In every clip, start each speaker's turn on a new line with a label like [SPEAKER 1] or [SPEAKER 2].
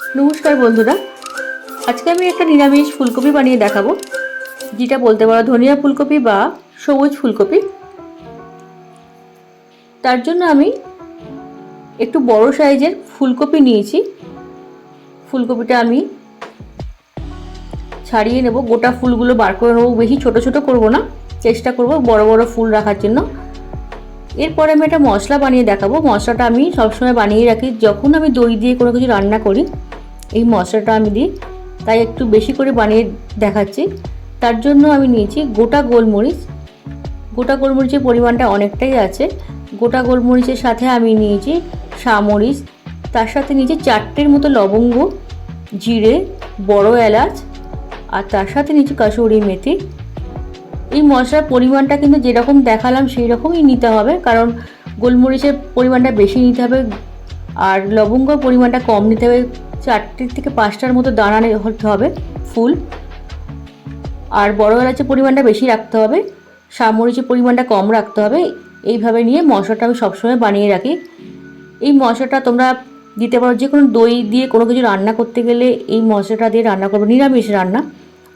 [SPEAKER 1] নমস্কার বন্ধুরা। আজকে আমি একটা নিরামিষ ফুলকপি বানিয়ে দেখাবো। যেটা বলতে পারো ধনিয়া ফুলকপি বা সবুজ ফুলকপি। তার জন্য আমি একটু বড় সাইজের ফুলকপি নিয়েছি। ফুলকপিটা আমি ছাড়িয়ে নেব। গোটা ফুলগুলো বার করে নেব। বেশি ছোট ছোট করব না। চেষ্টা করব বড় বড় ফুল রাখার জন্য। এরপরে আমি একটা মশলা বানিয়ে দেখাবো। মশলাটা আমি সবসময় বানিয়ে রাখি। যখন আমি দই দিয়ে কোনো কিছু রান্না করি এই মশলাটা আমি দিই। তাই একটু বেশি করে বানিয়ে দেখাচ্ছি। তার জন্য আমি নিয়েছি গোটা গোলমরিচ। গোটা গোলমরিচের পরিমাণটা অনেকটাই আছে। গোটা গোলমরিচের সাথে আমি নিয়েছি সামরিচ। তার সাথে নিয়েছি চারটের মতো লবঙ্গ, জিরে, বড় এলাচ, আর তার সাথে নিয়েছি কাসুরি মেথি। এই মশলার পরিমাণটা কিন্তু যেরকম দেখালাম সেই রকমই নিতে হবে, কারণ গোলমরিচের পরিমাণটা বেশি নিতে হবে, আর লবঙ্গর পরিমাণটা কম নিতে হবে। চারটে থেকে পাঁচটার মতো দানা হতে হবে ফুল আর বড় এলাচের পরিমাণটা বেশি রাখতে হবে, সামরিচের পরিমাণটা কম রাখতে হবে, এইভাবে নিয়ে মশলাটা আমি সবসময় বানিয়ে রাখি। এই মশলাটা তোমরা দিতে পারো, যে কোনো দই দিয়ে কোনো কিছু রান্না করতে গেলে এই মশলাটা দিয়ে রান্না করবে, নিরামিষ রান্না,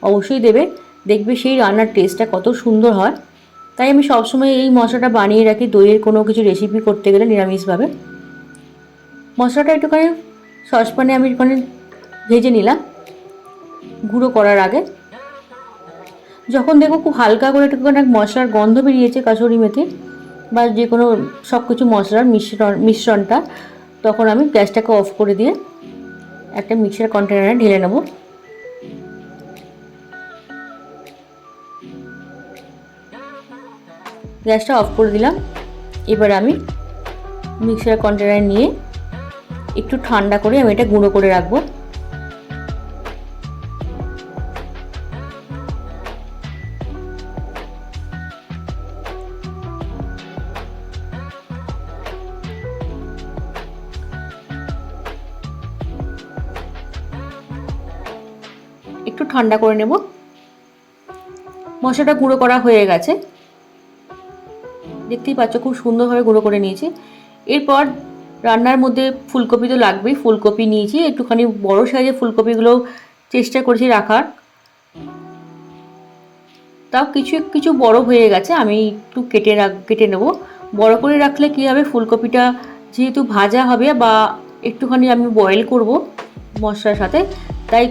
[SPEAKER 1] অবশ্যই দেবে। দেখবে সেই রান্নার টেস্টটা কত সুন্দর হয়। তাই আমি সবসময় এই মশলাটা বানিয়ে রাখি, দইয়ের কোনো কিছু রেসিপি করতে গেলে নিরামিষভাবে। মশলাটা একটুখানি সসপ্যানে আমি একটুখানি ভেজে নিলাম, গুঁড়ো করার আগে। যখন দেখব খুব হালকা করে একটুখানি মশলার গন্ধ বেরিয়েছে কাসুরি মেথি বা যে কোনো সব কিছু মশলার মিশ্রণ, মিশ্রণটা, তখন আমি গ্যাসটাকে অফ করে দিয়ে একটা মিক্সার কন্টেনারে ঢেলে নেব। গ্যাসটা অফ করে দিলাম। এবার আমি মিক্সার কন্টেনার নিয়ে একটু ঠান্ডা করে আমি এটা গুঁড়ো করে রাখব। একটু ঠান্ডা করে নেব। মশলাটা গুঁড়ো করা হয়ে গেছে। দেখতেই পাচ্ছ খুব সুন্দরভাবে গুঁড়ো করে নিয়েছি। এরপর রান্নার মধ্যে ফুলকপি তো লাগবেই, ফুলকপি নিয়েছি, একটুখানি বড় সাইজের ফুলকপিগুলো চেষ্টা করেছি রাখার। তাও কিছু কিছু বড় হয়ে গেছে, আমি একটু কেটে রাখ, কেটে নেব। বড় করে রাখলে কী হবে, ফুলকপিটা যেহেতু ভাজা হবে বা একটুখানি আমি বয়েল করব মশলার সাথে, তাই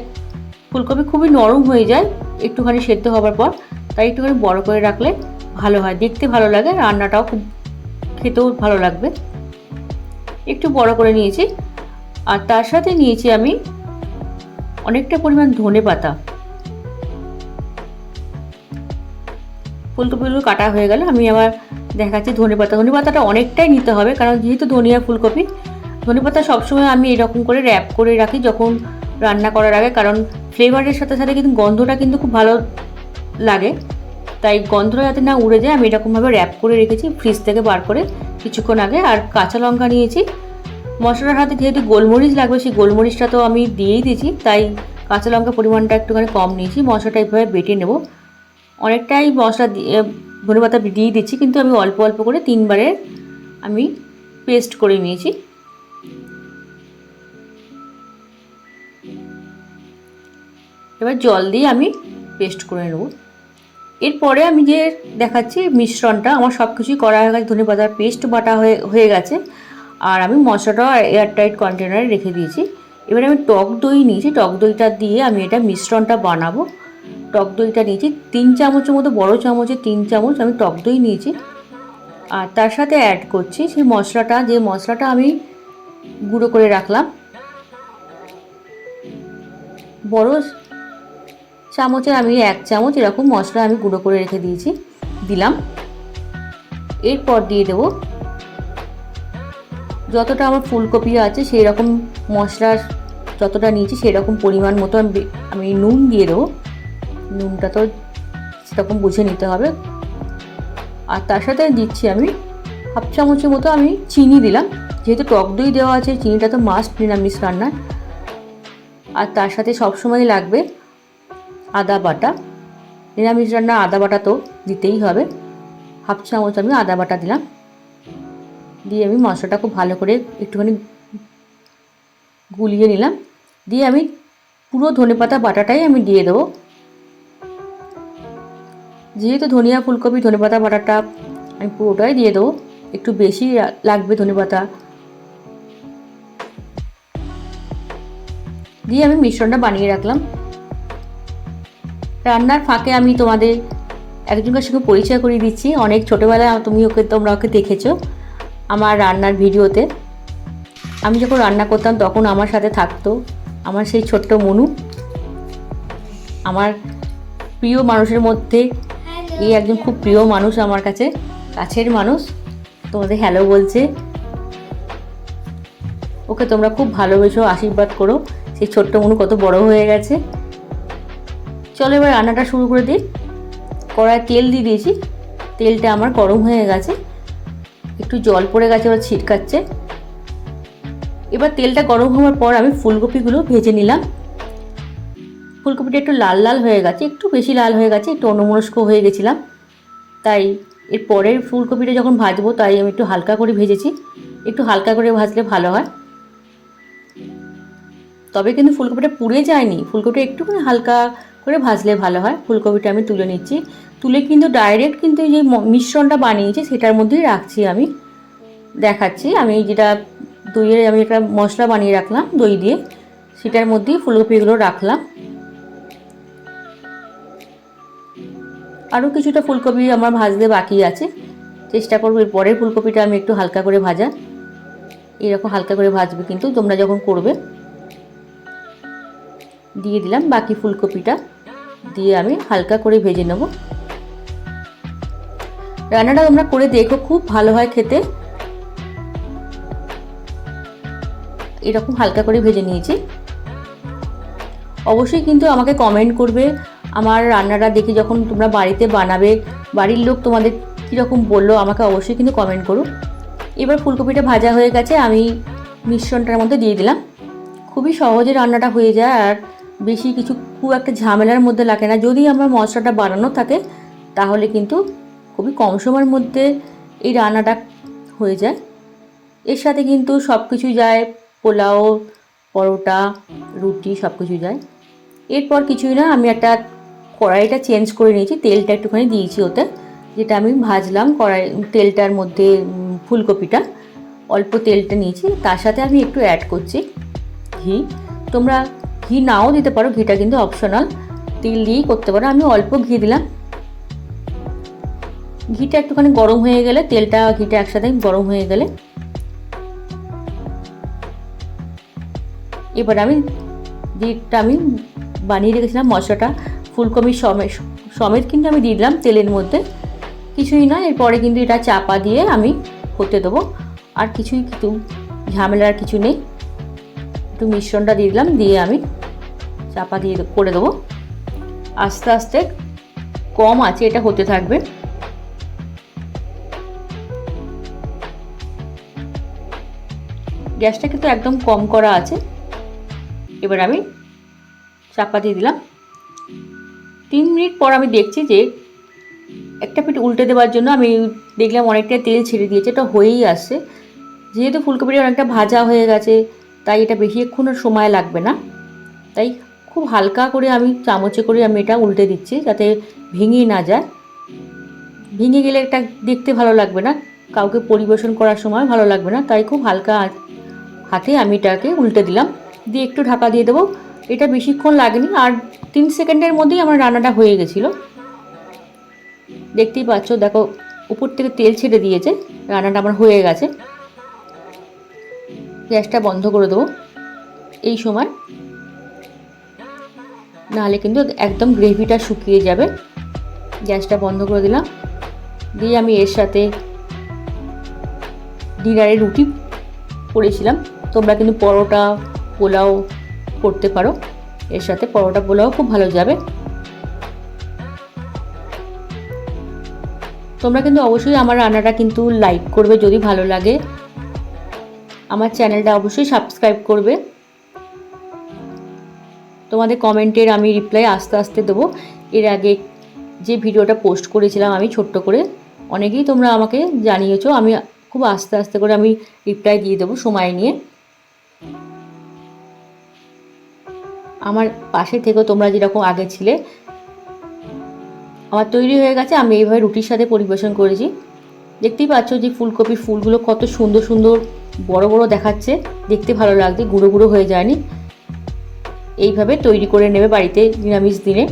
[SPEAKER 1] ফুলকপি খুবই নরম হয়ে যায়, একটুখানি সেদ্ধ হবার পর, তাই একটুখানি বড় করে রাখলে ভালো হয়, দেখতে ভালো লাগে, রান্নাটাও খুব, খেতেও ভালো লাগবে। একটু বড় করে নিয়েছি। আর তার সাথে নিয়েছি আমি অনেকটা পরিমাণ ধনে পাতা। ফুলকপিগুলো কাটা হয়ে গেল। আমি আবার দেখাচ্ছি ধনে পাতা। ধনে পাতাটা অনেকটাই নিতে হবে, কারণ যেহেতু ধনিয়া ফুলকপি, ধনে পাতা সবসময় আমি এরকম করে র্যাপ করে রাখি যখন রান্না করার আগে, কারণ ফ্লেভারের সাথে সাথে কিন্তু গন্ধটা কিন্তু খুব ভালো লাগে। তাই গন্ধটা যাতে না উড়ে যায়, আমি এরকমভাবে র্যাপ করে রেখেছি ফ্রিজ থেকে বার করে কিছুক্ষণ আগে। আর কাঁচা লঙ্কা নিয়েছি। মশলার হাতে যেহেতু গোলমরিচ লাগবে, সেই গোলমরিচটা তো আমি দিয়েই দিয়েছি, তাই কাঁচা লঙ্কা পরিমাণটা একটুখানি কম নিয়েছি। মশলাটা এইভাবে বেটে নেব। অনেকটাই মশলা ধনে পাতা দিয়ে দিচ্ছি, কিন্তু আমি অল্প অল্প করে তিনবারে আমি পেস্ট করে নিয়েছি। এবার জল দিয়ে আমি পেস্ট করে নেব। এরপরে আমি যে দেখাচ্ছি মিশ্রণটা, আমার সব কিছুই করা হয়ে গেছে, ধনে পাতার পেস্ট বাটা হয়ে হয়ে গেছে। আর আমি মশলাটা এয়ারটাইট কন্টেনারে রেখে দিয়েছি। এবারে আমি টক দই নিয়েছি, টক দইটা দিয়ে আমি এটা মিশ্রণটা বানাবো। টক দইটা নিয়েছি তিন চামচের মতো, বড় চামচে তিন চামচ আমি টক দই নিয়েছি। আর তার সাথে অ্যাড করছি সেই মশলাটা, যে মশলাটা আমি গুঁড়ো করে রাখলাম। বড় চামচে আমি এক চামচ এরকম মশলা আমি গুঁড়ো করে রেখে দিয়েছি। দিলাম। এরপর দিয়ে দেবো যতটা আমার ফুলকপি আছে সেই রকম মশলার যতটা নিয়েছি সেই রকম পরিমাণ মতো আমি নুন দিয়ে দেবো। নুনটা তো সেরকম বুঝে নিতে হবে। আর তার সাথে দিচ্ছি আমি হাফ চামচের মতো আমি চিনি দিলাম। যেহেতু টক দই দেওয়া আছে, চিনিটা তো মাস্ট নিরামিষ রান্নার। আর তার সাথে সবসময় লাগবে আদা বাটা। নিরামিষ রান্না আদা বাটা তো দিতেই হবে। হাফ চামচ আমি আদা বাটা দিলাম। দিয়ে আমি মশলাটা খুব ভালো করে একটুখানি গুলিয়ে নিলাম। দিয়ে আমি পুরো ধনেপাতা বাটাটাই আমি দিয়ে দেবো। যেহেতু ধনিয়া ফুলকপি, ধনেপাতা বাটাটা আমি পুরোটাই দিয়ে দেবো। একটু বেশি লাগবে ধনেপাতা। দিয়ে আমি মিশ্রণটা বানিয়ে রাখলাম। রান্নার ফাঁকে আমি তোমাদের একজনের সঙ্গে পরিচয় করিয়ে দিচ্ছি। অনেক ছোটোবেলায় তুমি ওকে, তোমরা ওকে দেখেছ আমার রান্নার ভিডিওতে। আমি যখন রান্না করতাম তখন আমার সাথে থাকতো আমার সেই ছোট্ট মনু। আমার প্রিয় মানুষের মধ্যে এই একজন খুব প্রিয় মানুষ আমার কাছে, কাছের মানুষ। তোমাদের হ্যালো বলছে। ওকে তোমরা খুব ভালোবেসো, আশীর্বাদ করো। সেই ছোট্ট মনু কত বড় হয়ে গেছে। চলো এবার রান্নাটা শুরু করে দিই। কড়ায় তেল দিয়ে দিয়েছি। তেলটা আমার গরম হয়ে গেছে। একটু জল পড়ে গেছে, ওরা ছিটকাচ্ছে। এবার তেলটা গরম হওয়ার পর আমি ফুলকপিগুলো ভেজে নিলাম। ফুলকপিটা একটু লাল লাল হয়ে গেছে, একটু বেশি লাল হয়ে গেছে, একটু অন্যমনস্ক হয়ে গেছিলাম। তাই এর পরের ফুলকপিটা যখন ভাজবো, তাই আমি একটু হালকা করে ভেজেছি। একটু হালকা করে ভাজলে ভালো হয়। তবে কিন্তু ফুলকপিটা পুড়ে যায়নি। ফুলকপিটা একটুখানি হালকা করে ভাজলে ভালো হয়। ফুলকপিটা আমি তুলে নিচ্ছি। তুলে কিন্তু ডাইরেক্ট কিন্তু যে মিশ্রণটা বানিয়েছি, সেটার মধ্যেই রাখছি আমি। দেখাচ্ছি, আমি যেটা দইয়ের আমি একটা মশলা বানিয়ে রাখলাম, দই দিয়ে। সেটার মধ্যেই ফুলকপিগুলো রাখলাম। আরও কিছুটা ফুলকপি আমার ভাজতে বাকি আছে। চেষ্টা করব এর পরের ফুলকপিটা আমি একটু হালকা করে ভাজা এরকম হালকা করে ভাজবে কিন্তু তোমরা যখন করবে। দিয়ে দিলাম বাকি ফুলকপিটা। দিয়ে আমি হালকা করে ভেজে নেব। রান্নাটা তোমরা করে দেখো, খুব ভালো হয় খেতে। এরকম হালকা করে ভেজে নিয়েছি। অবশ্যই কিন্তু আমাকে কমেন্ট করবে, আমার রান্নাটা দেখে যখন তোমরা বাড়িতে বানাবে, বাড়ির লোক তোমাদের কীরকম বলল, আমাকে অবশ্যই কিন্তু কমেন্ট করো। এবার ফুলকপিটা ভাজা হয়ে গেছে, আমি মিশ্রণটার মধ্যে দিয়ে দিলাম। খুবই সহজে রান্নাটা হয়ে যায়, আর বেশি কিছু খুব একটা ঝামেলার মধ্যে লাগে না। যদি আমার মশলাটা বানানো থাকে, তাহলে কিন্তু খুবই কম সময়ের মধ্যে এই রান্নাটা হয়ে যায়। এর সাথে কিন্তু সব কিছু যায়, পোলাও, পরোটা, রুটি সব কিছু যায়। এরপর কিছুই না, আমি একটা কড়াইটা চেঞ্জ করে নিয়েছি, তেলটা একটুখানি দিয়েছি ওতে, যেটা আমি ভাজলাম কড়াই, তেলটার মধ্যে ফুলকপিটা। অল্প তেলটা নিয়েছি, তার সাথে আমি একটু অ্যাড করছি ঘি। তোমরা ঘি নাও দিতে পারো, ঘিটা কিন্তু অপশনাল তেল দিয়েই করতে পারো। আমি অল্প ঘি দিলাম। ঘিটা একটুখানি গরম হয়ে গেলে, তেলটা, ঘিটা একসাথে গরম হয়ে গেলে। এবার আমি যেটা আমি বানিয়ে রেখেছিলাম, মশলাটা, ফুলকপি সমেত সমেত কিন্তু আমি দিয়ে দিলাম তেলের মধ্যে। কিছুই না, এরপরে কিন্তু এটা চাপা দিয়ে আমি হতে দেবো। আর কিছুই কিন্তু ঝামেলার কিছু নেই। একটু মিশ্রণটা দিয়ে দিলাম, দিয়ে আমি চাপা দিয়ে করে দেবো। আস্তে আস্তে কম আছে, এটা হতে থাকবে। গ্যাসটা কিন্তু একদম কম করা আছে। এবার আমি চাপা দিয়ে দিলাম। তিন মিনিট পর আমি দেখছি যে একটা পিঠ উল্টে দেওয়ার জন্য আমি দেখলাম অনেকটা তেল ছেড়ে দিয়েছে, এটা হয়েই আসছে। যেহেতু ফুলকপিটা অনেকটা ভাজা হয়ে গেছে তাই এটা বেশিক্ষণ সময় লাগবে না। তাই খুব হালকা করে আমি চামচে করে আমি এটা উল্টে দিচ্ছি যাতে ভেঙে না যায়। ভেঙে গেলে এটা দেখতে ভালো লাগবে না। কাউকে পরিবেশন করার সময় ভালো লাগবে না। তাই খুব হালকা হাতে আমি এটাকে উল্টে দিলাম। দিয়ে একটু ঢাকা দিয়ে দেবো। এটা বেশিক্ষণ লাগেনি। আর তিন সেকেন্ডের মধ্যেই আমার রান্নাটা হয়ে গেছিল। দেখতেই পাচ্ছ, দেখো, উপর থেকে তেল ছেড়ে দিয়েছে। রান্নাটা আমার হয়ে গেছে। গ্যাসটা বন্ধ করে দেবো এই সময়। নাহলে কিন্তু একদম গ্রেভিটা শুকিয়ে যাবে। গ্যাসটা বন্ধ করে দিলাম। দিয়ে আমি এর সাথে ডিনারে রুটি করেছিলাম। তোমরা কিন্তু পরোটা, পোলাও করতে পারো। এর সাথে পরোটা, পোলাও খুব ভালো যাবে। তোমরা কিন্তু অবশ্যই আমার রান্নাটা কিন্তু লাইক করবে যদি ভালো লাগে। আমার চ্যানেলটা অবশ্যই সাবস্ক্রাইব করবে। তোমাদের কমেন্টের আমি রিপ্লাই আস্তে আস্তে দেবো। এর আগে যে ভিডিওটা পোস্ট করেছিলাম আমি ছোট্ট করে, অনেকেই তোমরা আমাকে জানিয়েছো, আমি খুব আস্তে আস্তে করে আমি রিপ্লাই দিয়ে দেবো সময় নিয়ে। আমার পাশে থেকেও তোমরা যেরকম আগে ছিলে, আমার তৈরি হয়ে গেছে, আমি এইভাবে রুটির সাথে পরিবেশন করেছি। দেখতেই পাচ্ছ যে ফুলকপির ফুলগুলো কত সুন্দর সুন্দর বড় বড় দেখাচ্ছে। দেখতে ভালো লাগছে, গুঁড়ো গুঁড়ো হয়ে যায়নি। এইভাবে তৈরি করে নেবে বাড়িতে নিরামিষ দিনে।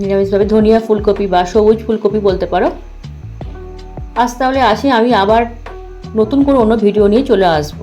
[SPEAKER 1] নিরামিষভাবে ধনিয়া ফুলকপি বা সবুজ ফুলকপি বলতে পারো। আজ তাহলে আসি, আমি আবার নতুন করে অন্য ভিডিও নিয়ে চলে আসব।